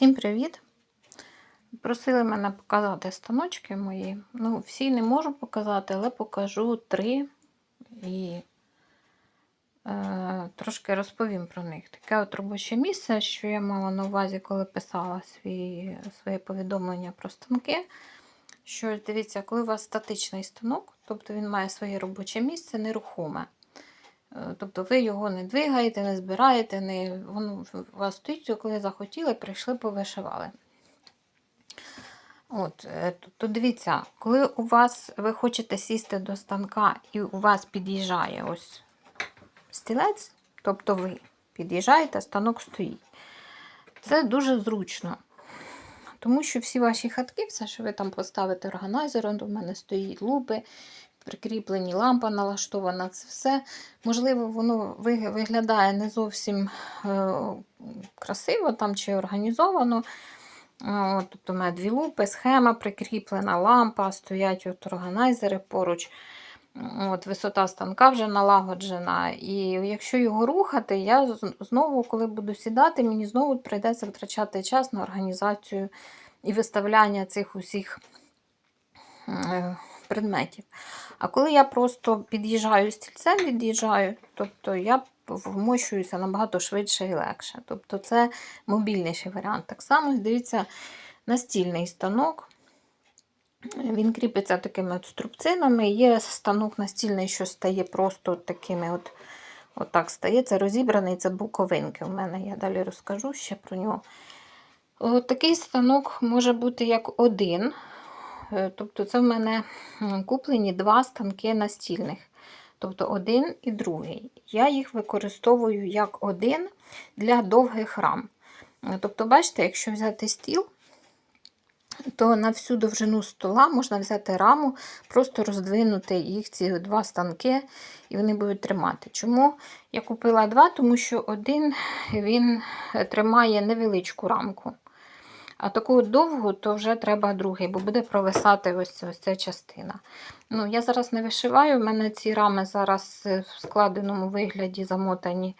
Всім привіт! Просили мене показати станочки мої. Ну, всі не можу показати, але покажу три і е, трошки розповім про них. Таке от робоче місце, що я мала на увазі, коли писала свій, своє повідомлення про станки. Що дивіться, коли у вас статичний станок, тобто він має своє робоче місце нерухоме. Тобто ви його не двигаєте, не збираєте, не, воно у вас стоїть, коли захотіли, прийшли, повишивали. От, е, то- дивіться, коли у вас ви хочете сісти до станка і у вас під'їжджає ось стілець, тобто ви під'їжджаєте, станок стоїть. Це дуже зручно. Тому що всі ваші хатки, все, що ви там поставите органайзером, в мене стоїть лупи, прикріплені лампа налаштована, це все. Можливо, воно виглядає не зовсім е, красиво там чи організовано. Е, тобто, у мене дві лупи, схема прикріплена, лампа, стоять от органайзери поруч. От, Висота станка вже налагоджена. І якщо його рухати, я знову, коли буду сідати, мені знову прийдеться витрачати час на організацію і виставляння цих усіх е, предметів. А коли я просто під'їжджаю стільцем, від'їжджаю, тобто я вмощуюся набагато швидше і легше. Тобто це мобільніший варіант. Так само, дивіться, настільний станок. Він кріпиться такими от струбцинами. Є станок настільний, що стає просто такими от, от так стає. Це розібраний, це буковинки. У мене я далі розкажу ще про нього. От такий станок може бути як один. Е, Тобто, це в мене куплені два станки настільних. Тобто один і другий. Я їх використовую як один для довгих рам. Е, Тобто, бачите, якщо взяти стіл, то на всю довжину стола можна взяти раму, просто роздвинути їх ці два станки, і вони будуть тримати. Чому я купила два? Тому що один він е, тримає невеличку рамку. А таку довгу, то вже треба другий, бо буде провисати ось, ось ця частина. Ну, Я зараз не вишиваю, в мене ці рами зараз е, в складеному вигляді замотані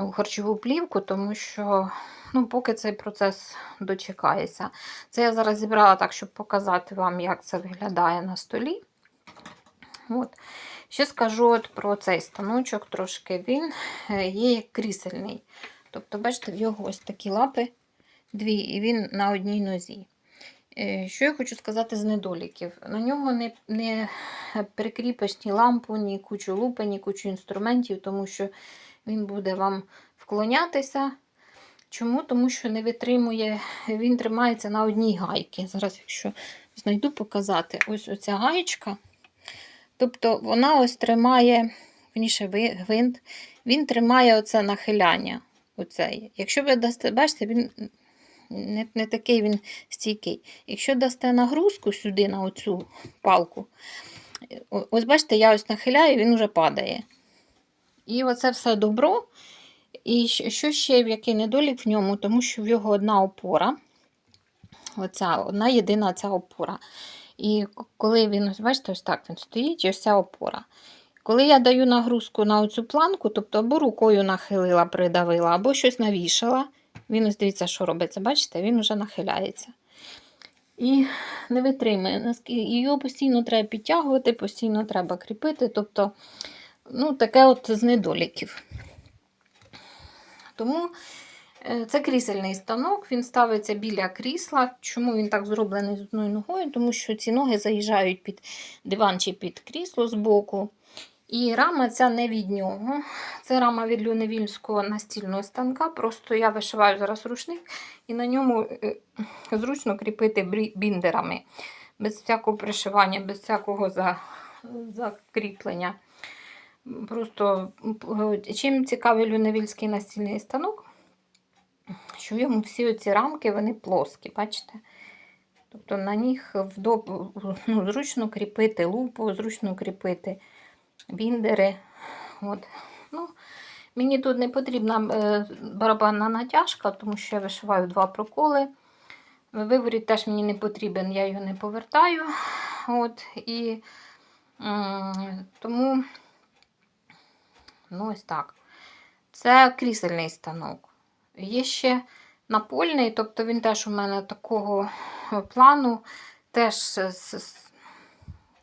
у харчову плівку, тому що ну, поки цей процес дочекається. Це я зараз зібрала так, щоб показати вам, як це виглядає на столі. От. Ще скажу от про цей станочок трошки. Він е, є як крісельний. Тобто, бачите, в його ось такі лапи дві, і він на одній нозі. Е, Що я хочу сказати з недоліків? На нього не, не прикріпиш ні лампу, ні кучу лупи, ні кучу інструментів, тому що він буде вам вклонятися. Чому? Тому що не витримує, він тримається на одній гайці. Зараз, якщо знайду показати, ось оця гаєчка. Тобто вона ось тримає, вніше гвинт, він тримає оце нахиляння. Оцей. Якщо ви дасте, бачите, він не, не такий він стійкий. Якщо дасте нагрузку сюди на оцю палку, ось бачите, я ось нахиляю, він вже падає. І оце все добро. І що ще в який недолік в ньому, тому що в його одна опора, оця одна єдина ця опора. І коли він, ось бачите, ось так він стоїть, і ось ця опора. Коли я даю нагрузку на оцю планку, тобто або рукою нахилила, придавила, або щось навішала, він ось дивіться, що робиться, бачите, він вже нахиляється. І не витримує. Його постійно треба підтягувати, постійно треба кріпити. Тобто, ну, таке от з недоліків. Тому е, це крісельний станок, він ставиться біля крісла. Чому він так зроблений з одною ногою? Тому що ці ноги заїжджають під диван чи під крісло збоку. І рама ця не від нього. Це рама від люневільського настільного станка. Просто я вишиваю зараз рушник і на ньому е, зручно кріпити біндерами. Без всякого пришивання, без всякого закріплення. Просто чим цікавий люневільський настільний станок, що йому всі ці рамки вони плоскі, бачите? Тобто на них вдо- ну, зручно кріпити лупу, зручно кріпити біндери. От. Ну, мені тут не потрібна е, барабанна натяжка, тому що я вишиваю два проколи. Виворіт теж мені не потрібен, я його не повертаю. От, і тому Ну, ось так. Це крісельний станок. Є ще напольний, тобто він теж у мене такого плану, теж,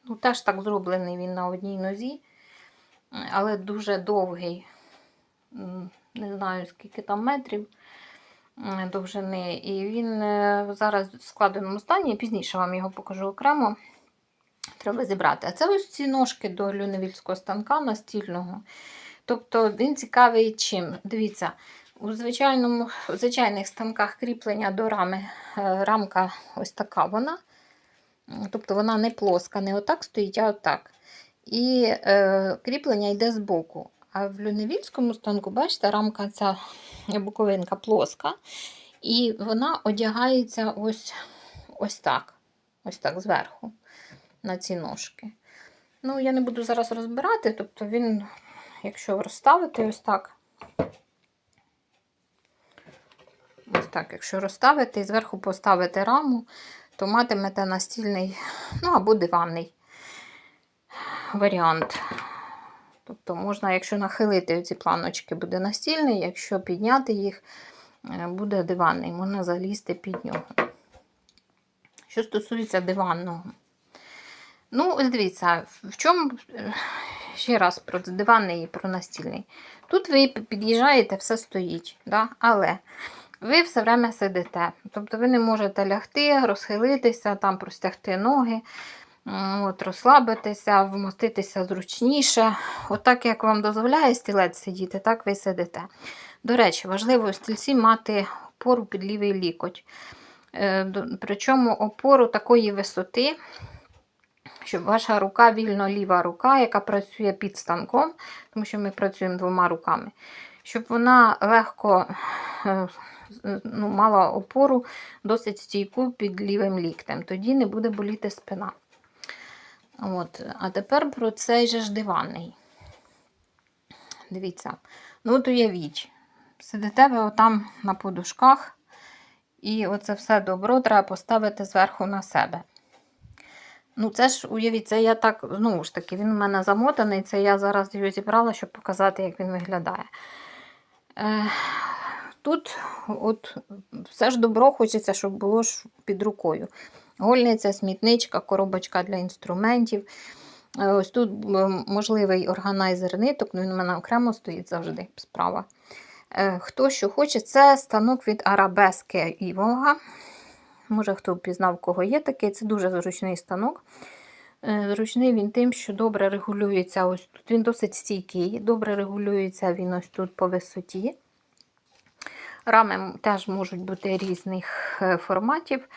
ну, теж так зроблений він на одній нозі, але дуже довгий. Не знаю, скільки там метрів довжини. І він е, зараз в складеному стані, пізніше вам його покажу окремо. Треба зібрати. А це ось ці ножки до люневільського станка настільного. Тобто він цікавий чим. Дивіться, у звичайному, у звичайних станках кріплення до рами, е, рамка ось така вона. Тобто вона не плоска, не отак стоїть, а отак. І е, кріплення йде збоку. А в люневільському станку, бачите, рамка ця боковинка плоска, і вона одягається ось, ось так. Ось так зверху на ці ножки. Ну, я не буду зараз розбирати, тобто він, якщо розставити ось так. Ось так, якщо розставити і зверху поставити раму, то матимете настільний, ну або диванний варіант. Тобто можна, якщо нахилити ці планочки, буде настільний, якщо підняти їх, е, буде диванний, можна залізти під нього. Що стосується диванного. Ну, дивіться, в чому е, ще раз про диванний і про настільний. Тут ви під'їжджаєте, все стоїть, да? але ви все время сидите. Тобто ви не можете лягти, розхилитися, там простягти ноги, от, розслабитися, вмоститися зручніше. Отак, як вам дозволяє стілець сидіти, так ви сидите. До речі, важливо у стільці мати опору під лівий лікоть. Е, Причому опору такої висоти, щоб ваша рука, вільно ліва рука, яка працює під станком, тому що ми працюємо двома руками, щоб вона легко ну, мала опору досить стійку під лівим ліктем. Тоді не буде боліти спина. От. А тепер про цей же ж диванний. Дивіться, ну от уявіть, сидите ви отам на подушках, і оце все добро треба поставити зверху на себе. Ну, це ж, уявіть, це я так, знову ж таки, він у мене замотаний, це я зараз його зібрала, щоб показати, як він виглядає. Е, тут от, все ж добро хочеться, щоб було ж під рукою. Гольниця, смітничка, коробочка для інструментів. Е, Ось тут можливий органайзер ниток, ну він у мене окремо стоїть завжди справа. Е, Хто що хоче, це станок від Арабески і Волга. Може, хто впізнав, кого є такий. Це дуже зручний станок. Е, Зручний він тим, що добре регулюється ось тут. Він досить стійкий, добре регулюється він ось тут по висоті. Рами теж можуть бути різних е, форматів,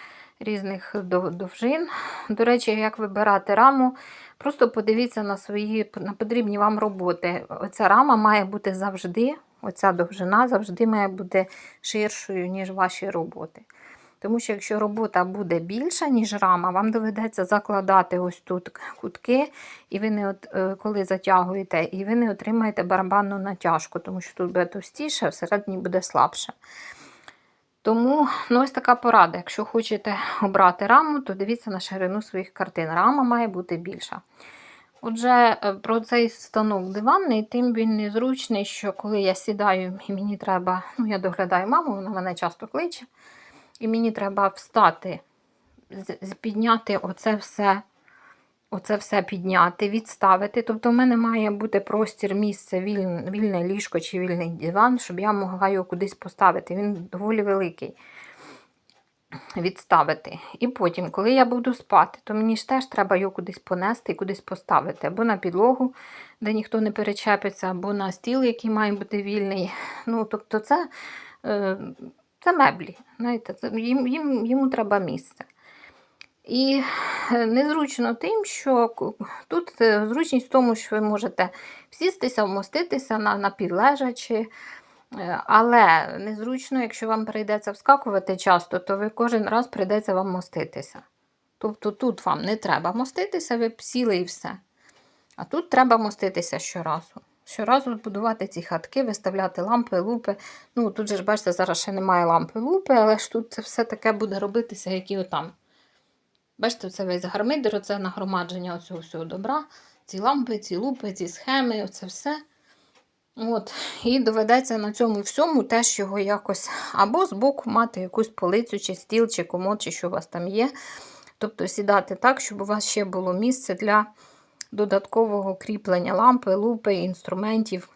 різних довжин. До речі, як вибирати раму, просто подивіться на свої на потрібні вам роботи. Оця рама має бути завжди, оця довжина завжди має бути ширшою, ніж ваші роботи. Тому що якщо робота буде більша, ніж рама, вам доведеться закладати ось тут кутки, і ви не от, е, коли затягуєте, і ви не отримаєте барабанну натяжку, тому що тут буде товстіше, всередині буде слабше. Тому ну, ось така порада. Якщо хочете обрати раму, то дивіться на ширину своїх картин. Рама має бути більша. Отже, е, про цей станок диванний, тим він незручний, що коли я сідаю і мені треба, ну я доглядаю маму, вона мене часто кличе, і мені треба встати, підняти оце все, оце все підняти, відставити. Тобто в мене має бути простір, місце, вільне, вільне ліжко чи вільний диван, щоб я могла його кудись поставити. Він доволі великий. Відставити. І потім, коли я буду спати, то мені ж теж треба його кудись понести і кудись поставити. Або на підлогу, де ніхто не перечепиться, або на стіл, який має бути вільний. Ну, тобто, це, е, це меблі. Знаєте, це, їм, їм, йому треба місце. І е, незручно тим, що тут е, зручність в тому, що ви можете всістися, вмоститися на, на підлежачі. Е, Але незручно, якщо вам прийдеться вскакувати часто, то ви кожен раз прийдеться вам моститися. Тобто тут вам не треба моститися, ви сіли і все. А тут треба моститися щоразу. Щоразу будувати ці хатки, виставляти лампи, лупи. Ну, тут же ж, бачите, зараз ще немає лампи лупи, але ж тут це все таке буде робитися, як і отам. Бачите, це весь гармидер, оце нагромадження оцього всього добра. Ці лампи, ці лупи, ці схеми, оце все. От, і доведеться на цьому всьому теж його якось або збоку мати якусь полицю, чи стіл, чи комод, чи що у вас там є. Тобто сідати так, щоб у вас ще було місце для додаткового кріплення лампи, лупи, інструментів.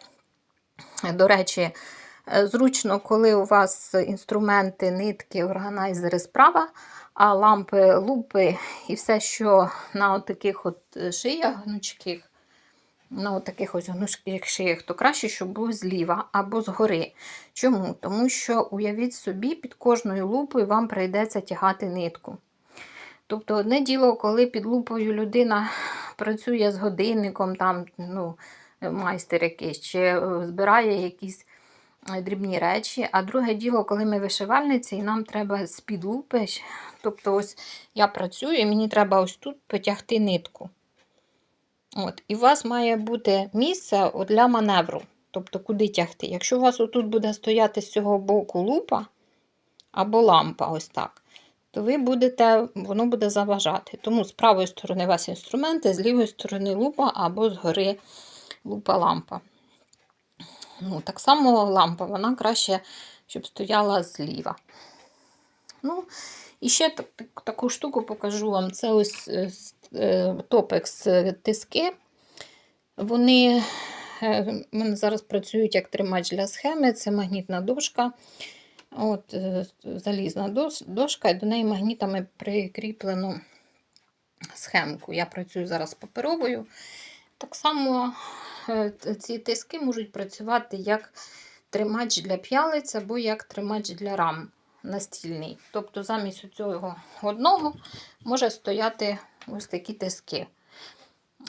До речі, е, зручно, коли у вас інструменти, нитки, органайзери справа, а лампи, лупи і все, що на таких от е, шиях гнучких, на таких ось гнучких шиях, то краще, щоб було зліва або згори. Чому? Тому що, уявіть собі, під кожною лупою вам прийдеться тягати нитку. Тобто, одне діло, коли під лупою людина працює з годинником, там, ну, майстер якийсь, чи е, збирає якісь е, дрібні речі. А друге діло, коли ми вишивальниці, і нам треба з-під лупи. Тобто, ось я працюю, і мені треба ось тут потягти нитку. От, і у вас має бути місце для маневру. Тобто, куди тягти. Якщо у вас отут буде стояти з цього боку лупа або лампа, ось так, то ви будете, воно буде заважати. Тому з правої сторони у вас інструменти, з лівої сторони лупа або згори лупа-лампа. Ну, так само лампа, вона краще, щоб стояла зліва. Ну, і ще так, так- таку штуку покажу вам. Це ось е, е, топекс тиски. Вони е, в зараз працюють як тримач для схеми. Це магнітна дошка. От, е, залізна дошка, і до неї магнітами прикріплено схемку. Я працюю зараз паперовою. Так само е, ці тиски можуть працювати як тримач для п'ялиць або як тримач для рам настільний. Тобто замість цього одного може стояти ось такі тиски.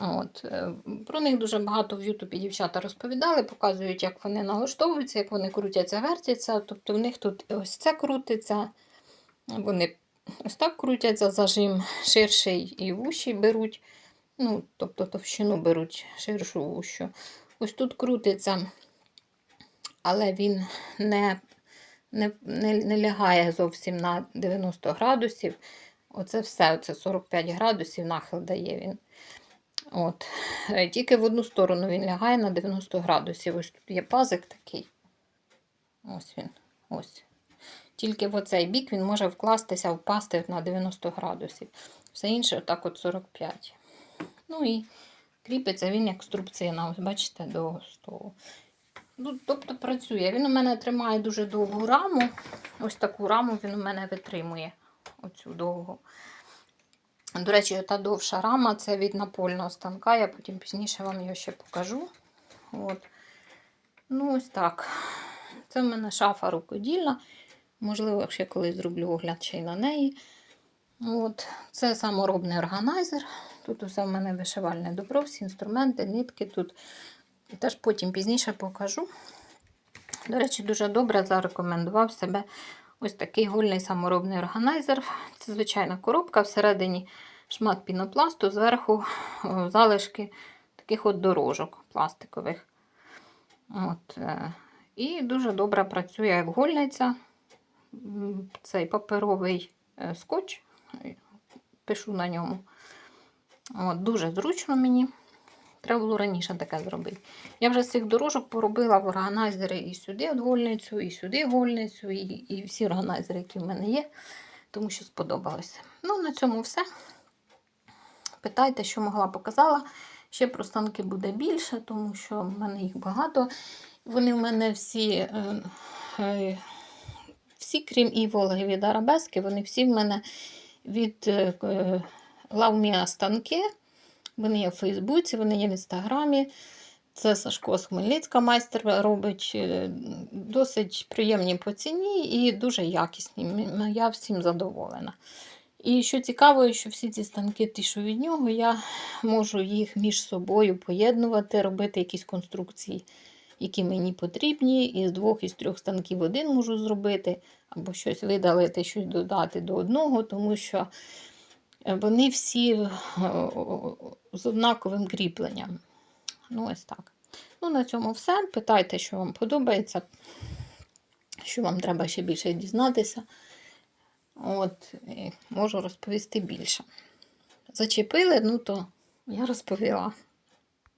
От. е, Про них дуже багато в Ютубі дівчата розповідали, показують, як вони налаштовуються, як вони крутяться, вертяться. Тобто в них тут ось це крутиться, вони ось так крутяться, зажим ширший і вущий беруть. Ну, тобто товщину беруть ширшу вущу. Ось тут крутиться, але він не, не, не, не лягає зовсім на 90 градусів. Оце все, оце 45 градусів нахил дає він. От. Е, Тільки в одну сторону він лягає на 90 градусів. Ось тут є пазик такий. Ось він. Ось. Тільки в оцей бік він може вкластися, впасти на 90 градусів. Все інше отак от 45. Ну і кріпиться він як струбцина, ось бачите, до столу. Ну, тобто працює. Він у мене тримає дуже довгу раму. Ось таку раму він у мене витримує. Оцю довгу. До речі, та довша рама це від напольного станка. Я потім пізніше вам його ще покажу. От. Ну, ось так. Це в мене шафа рукодільна. Можливо, ще колись зроблю огляд ще й на неї. От. Це саморобний органайзер. Тут усе в мене вишивальне добро, всі інструменти, нитки тут. І теж потім пізніше покажу. До речі, дуже добре зарекомендував себе ось такий гольний саморобний органайзер. Це звичайна коробка, всередині шмат пінопласту, зверху залишки таких от дорожок пластикових. От, е, і дуже добре працює як гольниця. Цей паперовий е, скотч, е, пишу на ньому. От, дуже зручно мені. Треба було раніше таке зробити. Я вже з цих дорожок поробила в органайзери і сюди гольницю, і сюди гольницю, і, і всі органайзери, які в мене є, тому що сподобалося. Ну, на цьому все. Питайте, що могла показала. Ще про станки буде більше, тому що в мене їх багато. Вони в мене всі, е, е, всі крім і Волги від Арабески, вони всі в мене від е, Лавмія станки. Вони є в Фейсбуці, вони є в Інстаграмі. Це Сашко з Хмельницька майстер робить. е, Досить приємні по ціні і дуже якісні. Я всім задоволена. І що цікаво, що всі ці станки, ті, що від нього, я можу їх між собою поєднувати, робити якісь конструкції, які мені потрібні. Із двох, із трьох станків один можу зробити, або щось видалити, щось додати до одного, тому що вони всі е, з однаковим кріпленням. Ну, ось так. Ну, на цьому все. Питайте, що вам подобається, що вам треба ще більше дізнатися. От, можу розповісти більше. Зачепили, ну то я розповіла.